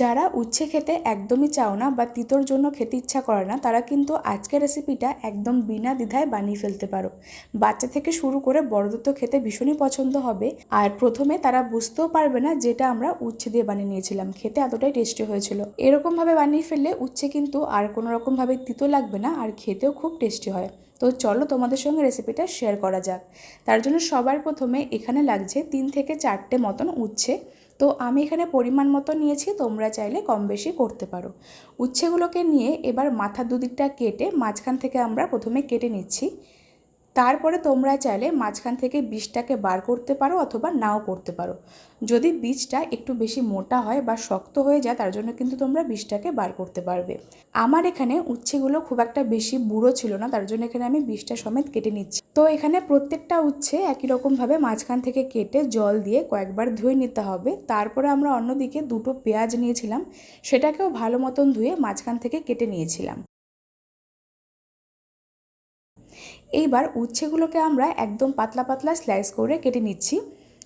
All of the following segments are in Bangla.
যারা উচ্ছে খেতে একদমই চাও না বা তিতোর জন্য খেতে ইচ্ছা করে না, তারা কিন্তু আজকের রেসিপিটা একদম বিনা দ্বিধায় বানিয়ে ফেলতে পারো। বাচ্চা থেকে শুরু করে বড়দের তো খেতে ভীষণই পছন্দ হবে আর প্রথমে তারা বুঝতেও পারবে না যেটা আমরা উচ্ছে দিয়ে বানিয়ে নিয়েছিলাম। খেতে এতটাই টেস্টি হয়েছিল। এরকমভাবে বানিয়ে ফেললে উচ্ছে কিন্তু আর কোনো রকমভাবে তিতো লাগবে না আর খেতেও খুব টেস্টি হয়। তো চলো তোমাদের সঙ্গে রেসিপিটা শেয়ার করা যাক। তার জন্য সবার প্রথমে এখানে লাগছে তিন থেকে চারটে মতন উচ্ছে। তো আমি এখানে পরিমাণ মতো নিয়েছি, তোমরা চাইলে কম বেশি করতে পারো। উচ্ছেগুলোকে নিয়ে এবার মাথার দুদিকটা কেটে মাঝখান থেকে আমরা প্রথমে কেটে নিচ্ছি। তারপরে তোমরা চাইলে মাঝখান থেকে বীজটাকে বার করতে পারো অথবা নাও করতে পারো। যদি বীজটা একটু বেশি মোটা হয় বা শক্ত হয়ে যায়, তার জন্য কিন্তু তোমরা বীজটাকে বার করতে পারবে। আমার এখানে উচ্ছেগুলো খুব একটা বেশি বুড়ো ছিল না, তার জন্য এখানে আমি বীজটা সমেত কেটে নিচ্ছি। তো এখানে প্রত্যেকটা উচ্ছে একই রকমভাবে মাঝখান থেকে কেটে জল দিয়ে কয়েকবার ধুয়ে নিতে হবে। তারপরে আমরা অন্যদিকে দুটো পেঁয়াজ নিয়েছিলাম, সেটাকেও ভালো মতন ধুয়ে মাঝখান থেকে কেটে নিয়েছিলাম। এইবার উচ্ছেগুলোকে আমরা একদম পাতলা পাতলা স্লাইস করে কেটে নিচ্ছি।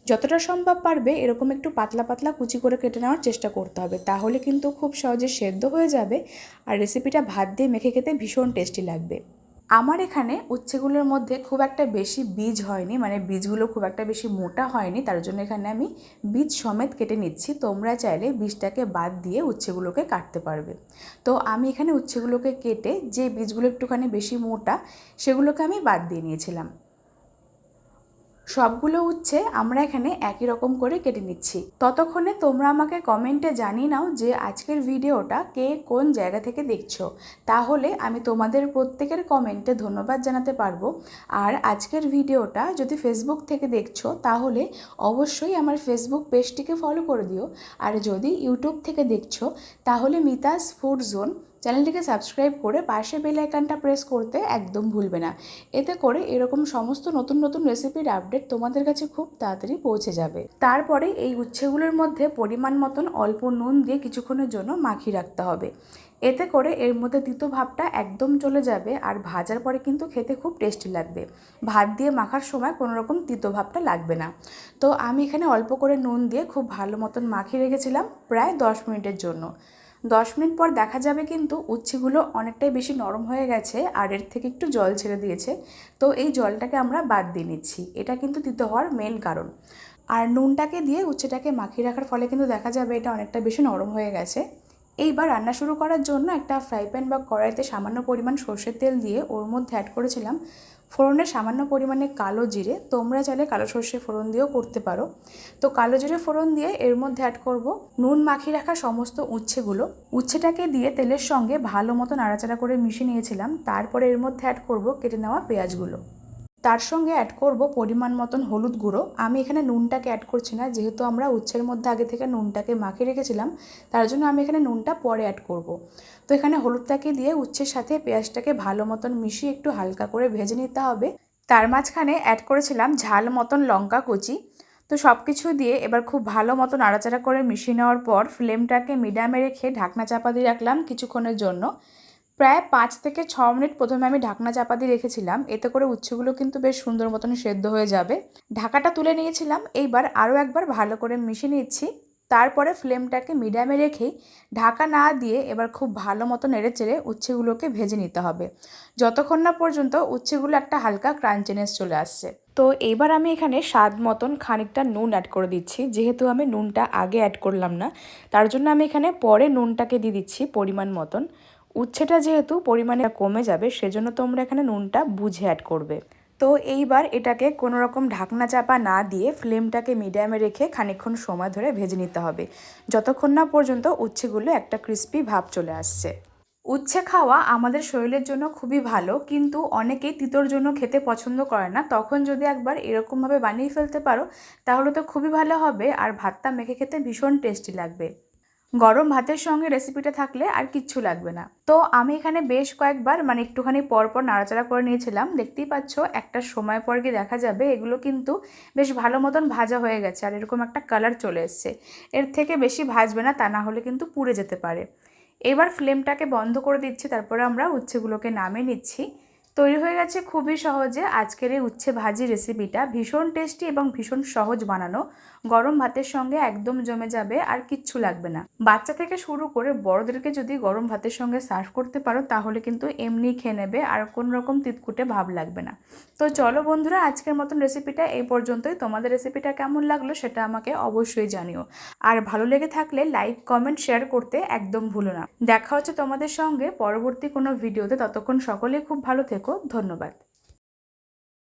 যতটা সম্ভব পারবে এরকম একটু পাতলা পাতলা কুচি করে কেটে নেওয়ার চেষ্টা করতে হবে। তাহলে কিন্তু খুব সহজে সেদ্ধ হয়ে যাবে আর রেসিপিটা ভাত দিয়ে মেখে খেতে ভীষণ টেস্টি লাগবে। আমার এখানে উচ্ছেগুলোর মধ্যে খুব একটা বেশি বীজ হয়নি মানে বীজগুলো খুব একটা বেশি মোটা হয়নি, তার জন্য এখানে আমি বীজ সমেত কেটে নিচ্ছি। তোমরা চাইলে বীজটাকে বাদ দিয়ে উচ্ছেগুলোকে কাটতে পারবে। তো আমি এখানে উচ্ছেগুলোকে কেটে যে বীজগুলো একটুখানি বেশি মোটা, সেগুলোকে আমি বাদ দিয়ে নিয়েছিলাম। সবগুলো উচ্ছে আমরা এখানে একই রকম করে কেটে নিচ্ছি। ততক্ষণে তোমরা আমাকে কমেন্টে জানিয়ে নাও যে আজকের ভিডিওটা কে কোন জায়গা থেকে দেখছ। তাহলে আমি তোমাদের প্রত্যেকের কমেন্টে ধন্যবাদ জানাতে পারব। আর আজকের ভিডিওটা যদি ফেসবুক থেকে দেখছ, তাহলে অবশ্যই আমার ফেসবুক পেজটিকে ফলো করে দিও। আর যদি ইউটিউব থেকে দেখছ, তাহলে মিতাস ফুড জোন চ্যানেলটিকে সাবস্ক্রাইব করে পাশে বেল আইকনটা প্রেস করতে একদম ভুলবে না। এতে করে এরকম সমস্ত নতুন নতুন রেসিপির আপডেট তোমাদের কাছে খুব তাড়াতাড়ি পৌঁছে যাবে। তারপরে এই উচ্ছেগুলোর মধ্যে পরিমাণ মতন অল্প নুন দিয়ে কিছুক্ষণের জন্য মাখিয়ে রাখতে হবে। এতে করে এর মধ্যে তিতো ভাবটা একদম চলে যাবে আর ভাজার পরে কিন্তু খেতে খুব টেস্টি লাগবে। ভাত দিয়ে মাখার সময় কোনো রকম তিতো ভাবটা লাগবে না। তো আমি এখানে অল্প করে নুন দিয়ে খুব ভালো মতন মাখিয়ে রেখেছিলাম প্রায় দশ মিনিটের জন্য। দশ মিনিট পর দেখা যাবে কিন্তু উচ্ছেগুলো অনেকটাই বেশি নরম হয়ে গেছে আর এর থেকে একটু জল ছেড়ে দিয়েছে। তো এই জলটাকে আমরা বাদ দিয়ে নিচ্ছি। এটা কিন্তু দিতে হওয়ার মেন কারণ। আর নুনটাকে দিয়ে উচ্ছেটাকে মাখিয়ে রাখার ফলে কিন্তু দেখা যাবে এটা অনেকটা বেশি নরম হয়ে গেছে। এইবার রান্না শুরু করার জন্য একটা ফ্রাই প্যান বা কড়াইতে সামান্য পরিমাণ সর্ষের তেল দিয়ে ওর মধ্যে অ্যাড করেছিলাম ফোড়নে সামান্য পরিমাণে কালো জিরে। তোমরা চাইলে কালো সর্ষে ফোড়ন দিয়েও করতে পারো। তো কালো জিরে ফোড়ন দিয়ে এর মধ্যে অ্যাড করব নুন মাখিয়ে রাখা সমস্ত উচ্ছেগুলো। উচ্ছেটাকে দিয়ে তেলের সঙ্গে ভালো মতো নাড়াচাড়া করে মিশিয়ে নিয়েছিলাম। তারপরে এর মধ্যে অ্যাড করব কেটে নেওয়া পেঁয়াজগুলো। তার সঙ্গে অ্যাড করব পরিমাণ মতন হলুদ গুঁড়ো। আমি এখানে নুনটাকে অ্যাড করছি না, যেহেতু আমরা উচ্ছের মধ্যে আগে থেকে নুনটাকে মাখিয়ে রেখেছিলাম, তার জন্য আমি এখানে নুনটা পরে অ্যাড করব। তো এখানে হলুদটাকে দিয়ে উচ্ছের সাথে পেঁয়াজটাকে ভালো মতন মিশিয়ে একটু হালকা করে ভেজে নিতে হবে। তার মাঝখানে অ্যাড করেছিলাম ঝাল মতন লঙ্কা কুচি। তো সব কিছু দিয়ে এবার খুব ভালো মতো নাড়াচাড়া করে মিশিয়ে নেওয়ার পর ফ্লেমটাকে মিডিয়ামে রেখে ঢাকনা চাপা দিয়ে রাখলাম কিছুক্ষণের জন্য। প্রায় পাঁচ থেকে ছ মিনিট প্রথমে আমি ঢাকনা চাপা দিয়ে রেখেছিলাম। এতে করে উচ্ছেগুলো কিন্তু বেশ সুন্দর মতন সেদ্ধ হয়ে যাবে। ঢাকাটা তুলে নিয়েছিলাম। এইবার আরও একবার ভালো করে মিশিয়ে নিচ্ছি। তারপরে ফ্লেমটাকে মিডিয়ামে রেখেই ঢাকা না দিয়ে এবার খুব ভালো মতো নেড়ে চেড়ে উচ্ছেগুলোকে ভেজে নিতে হবে। যতক্ষণ না পর্যন্ত উচ্ছেগুলো একটা হালকা ক্রাঞ্চিনেস চলে আসছে। তো এইবার আমি এখানে স্বাদ মতন খানিকটা নুন অ্যাড করে দিচ্ছি। যেহেতু আমি নুনটা আগে অ্যাড করলাম না, তার জন্য আমি এখানে পরে নুনটাকে দিয়ে দিচ্ছি পরিমাণ মতন। উচ্ছেটা যেহেতু পরিমাণে কমে যাবে, সেজন্য তোমরা এখানে নুনটা বুঝে অ্যাড করবে। তো এইবার এটাকে কোনো রকম ঢাকনা চাপা না দিয়ে ফ্লেমটাকে মিডিয়ামে রেখে খানিকক্ষণ সময় ধরে ভেজে নিতে হবে। যতক্ষণ না পর্যন্ত উচ্ছেগুলো একটা ক্রিস্পি ভাব চলে আসছে। উচ্ছে খাওয়া আমাদের শরীরের জন্য খুবই ভালো, কিন্তু অনেকেই তিতোর জন্য খেতে পছন্দ করে না। তখন যদি একবার এরকমভাবে বানিয়ে ফেলতে পারো, তাহলে তো খুবই ভালো হবে, আর ভাতটা মেখে খেতে ভীষণ টেস্টি লাগবে। গরম ভাতের সঙ্গে রেসিপিটা থাকলে আর কিচ্ছু লাগবে না। তো আমি এখানে বেশ কয়েকবার মানে একটুখানি পরপর নাড়াচাড়া করে নিয়েছিলাম। দেখতেই পাচ্ছ, একটা সময় পর গিয়ে দেখা যাবে, এগুলো কিন্তু বেশ ভালো মতন ভাজা হয়ে গেছে আর এরকম একটা কালার চলে এসছে। এর থেকে বেশি ভাজবে না, তা না হলে কিন্তু পুড়ে যেতে পারে। এবার ফ্লেমটাকে বন্ধ করে দিচ্ছি, তারপরে আমরা উচ্ছেগুলোকে নামিয়ে নিচ্ছি। তৈরি হয়ে গেছে খুবই সহজে। আজকের এই উচ্ছে ভাজি রেসিপিটা ভীষণ টেস্টি এবং ভীষণ সহজ বানানো। গরম ভাতের সঙ্গে একদম জমে যাবে, আর কিচ্ছু লাগবে না। বাচ্চা থেকে শুরু করে বড়দেরকে যদি গরম ভাতের সঙ্গে সার্ভ করতে পারো, তাহলে কিন্তু এমনি খেয়ে নেবে, আর কোনো রকম তিতকুটে ভাব লাগবে না। তো চলো বন্ধুরা, আজকের মতন রেসিপিটা এই পর্যন্তই। তোমাদের রেসিপিটা কেমন লাগল সেটা আমাকে অবশ্যই জানিও। আর ভালো লেগে থাকলে লাইক কমেন্ট শেয়ার করতে একদম ভুলো না। দেখা হচ্ছে তোমাদের সঙ্গে পরবর্তী কোনো ভিডিওতে ততক্ষণ সকলে খুব ভালো থেকো। ধন্যবাদ।